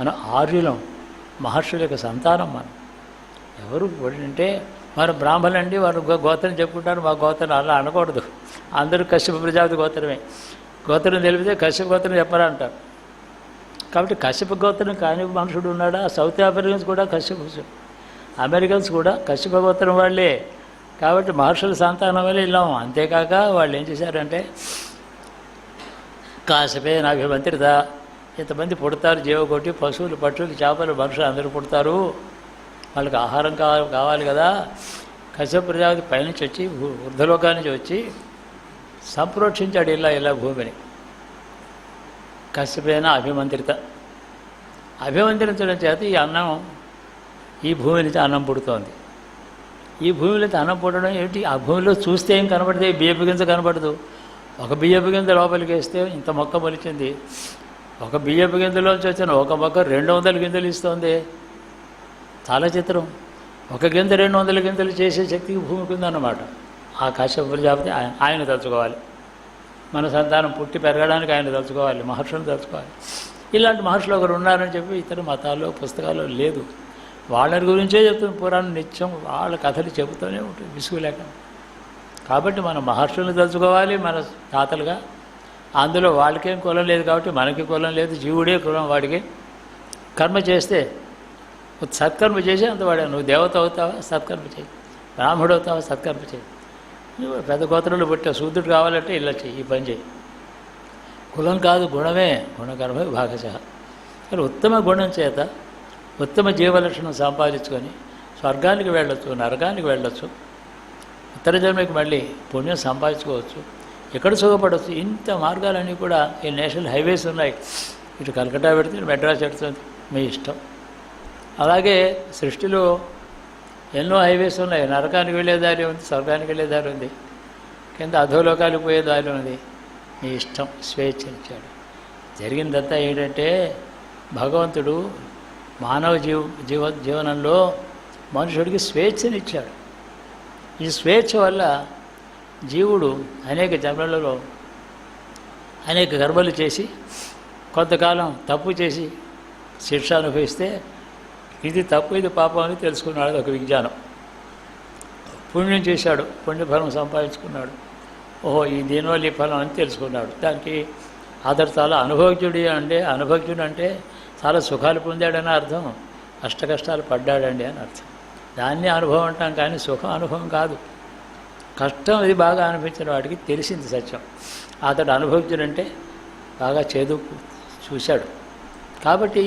మనం ఆర్యులం మహర్షుల యొక్క సంతానం మనం. ఎవరు అంటే మన బ్రాహ్మణండి వారు గోత్రం చెప్పుకుంటారు మా గోత్రం అలా అనకూడదు. అందరూ కశ్యప ప్రజాపతి గోత్రమే. గోత్రం తెలిపితే కశ్యప గోత్రం చెప్పరా అంటారు కాబట్టి కశ్యప గోత్రం కాని మనుషుడు ఉన్నాడా? సౌత్ ఆఫ్రికన్స్ కూడా కశ్యప అమెరికన్స్ కూడా కశ్యప గోత్రం వాళ్ళే. కాబట్టి మహర్షుల సంతానం వల్ల వెళ్ళాము అంతేకాక వాళ్ళు ఏం చేశారంటే కాసపే నాభిమంత్రిత ఇంతమంది పుడతారు జీవకోటి పశువులు పక్షులు చేపలు మనుషులు అందరూ పుడతారు. వాళ్ళకి ఆహారం కావాలి కావాలి కదా. కశ్యప ప్రజాపతి పైనుంచి వచ్చి వృద్ధలోకా నుంచి వచ్చి సంప్రోక్షించాడు ఇలా ఇలా భూమిని. కశ్యపైన అభిమంత్రిత. అభిమంత్రించడం చేత ఈ అన్నం ఈ భూమి నుంచి అన్నం పుడుతోంది. ఈ భూమిలో అన్నం పుట్టడం ఏమిటి? ఆ భూమిలో చూస్తే ఏం కనబడితే బియ్యపు గింజ కనబడదు ఒక బియ్యపు గింజ లోపలికి వేస్తే ఇంత మొక్క మొలిచింది. ఒక బియ్యపు గింజలోంచి వచ్చిన ఒక మొక్క రెండు వందల గింజలు ఇస్తుంది. చాలా చిత్రం ఒక గింజ రెండు వందల గింజలు చేసే శక్తికి భూమికి ఉందన్నమాట. ఆ కాశ్యపులు ప్రజాపతి ఆయన ఆయన తలుచుకోవాలి. మన సంతానం పుట్టి పెరగడానికి ఆయన తలుచుకోవాలి. మహర్షులు తలుచుకోవాలి. ఇలాంటి మహర్షులు ఒకరు ఉన్నారని చెప్పి ఇతర మతాల్లో పుస్తకాల్లో లేదు. వాళ్ళ గురించే చెప్తుంది. పురాణం నిత్యం వాళ్ళ కథలు చెబుతూనే ఉంటుంది. విసుగు లేకుండా. కాబట్టి మన మహర్షులను తలుచుకోవాలి మన తాతలుగా. అందులో వాళ్ళకేం కులం లేదు కాబట్టి మనకి కులం లేదు జీవుడే కులం వాడికి. కర్మ చేస్తే సత్కర్మ చేసి అంత వాడే. నువ్వు దేవత అవుతావా? సత్కర్మ చేయి. బ్రాహ్మడు అవుతావా? సత్కర్మ చేయి. నువ్వు పెద్ద గోత్రంలో పుట్టే శూద్రుడు కావాలంటే ఇలా చెయ్యి ఈ పని చేయి. కులం కాదు గుణమే. గుణకర్మే భాగశ కానీ ఉత్తమ గుణం చేత ఉత్తమ జీవలక్షణం సంపాదించుకొని స్వర్గానికి వెళ్ళొచ్చు నరకానికి వెళ్ళొచ్చు. ఉత్తర జన్మకి మళ్ళీ పుణ్యం సంపాదించుకోవచ్చు. ఎక్కడ సుఖపడవచ్చు ఇంత మార్గాలన్నీ కూడా ఈ నేషనల్ హైవేస్ ఉన్నాయి. ఇటు కలకట్టా పెడితే మెడ్రాస్ పెడుతుంది. మీ ఇష్టం. అలాగే సృష్టిలో ఎన్నో హైవేస్ ఉన్నాయి. నరకానికి వెళ్ళే దారి ఉంది స్వర్గానికి వెళ్ళే దారి ఉంది. కింద అధోలోకానికి పోయే దారి ఉంది. మీ ఇష్టం స్వేచ్ఛనిచ్చాడు. జరిగిందంతా ఏంటంటే భగవంతుడు మానవ జీవ జీవ జీవనంలో మనుషుడికి స్వేచ్ఛనిచ్చాడు. ఈ స్వేచ్ఛ వల్ల జీవుడు అనేక జన్మలలో అనేక గర్భలు చేసి కొంతకాలం తప్పు చేసి శిక్ష అనుభవిస్తే ఇది తప్పు ఇది పాపం అని తెలుసుకున్నాడు ఒక విజ్ఞానం. పుణ్యం చేశాడు పుణ్యఫలం సంపాదించుకున్నాడు. ఓహో ఈ దీనివల్ల ఈ ఫలం అని తెలుసుకున్నాడు. దానికి అతడు చాలా అనుభవజ్ఞుడి అంటే అనుభవజ్ఞుడు అంటే చాలా సుఖాలు పొందాడని అర్థం కష్టకష్టాలు పడ్డాడండి అని అర్థం. దాన్ని అనుభవం అంటాం కానీ సుఖం అనుభవం కాదు. కష్టం ఇది బాగా అనిపించిన వాడికి తెలిసింది సత్యం. అతడు అనుభవించడంటే బాగా చేదు చూశాడు. కాబట్టి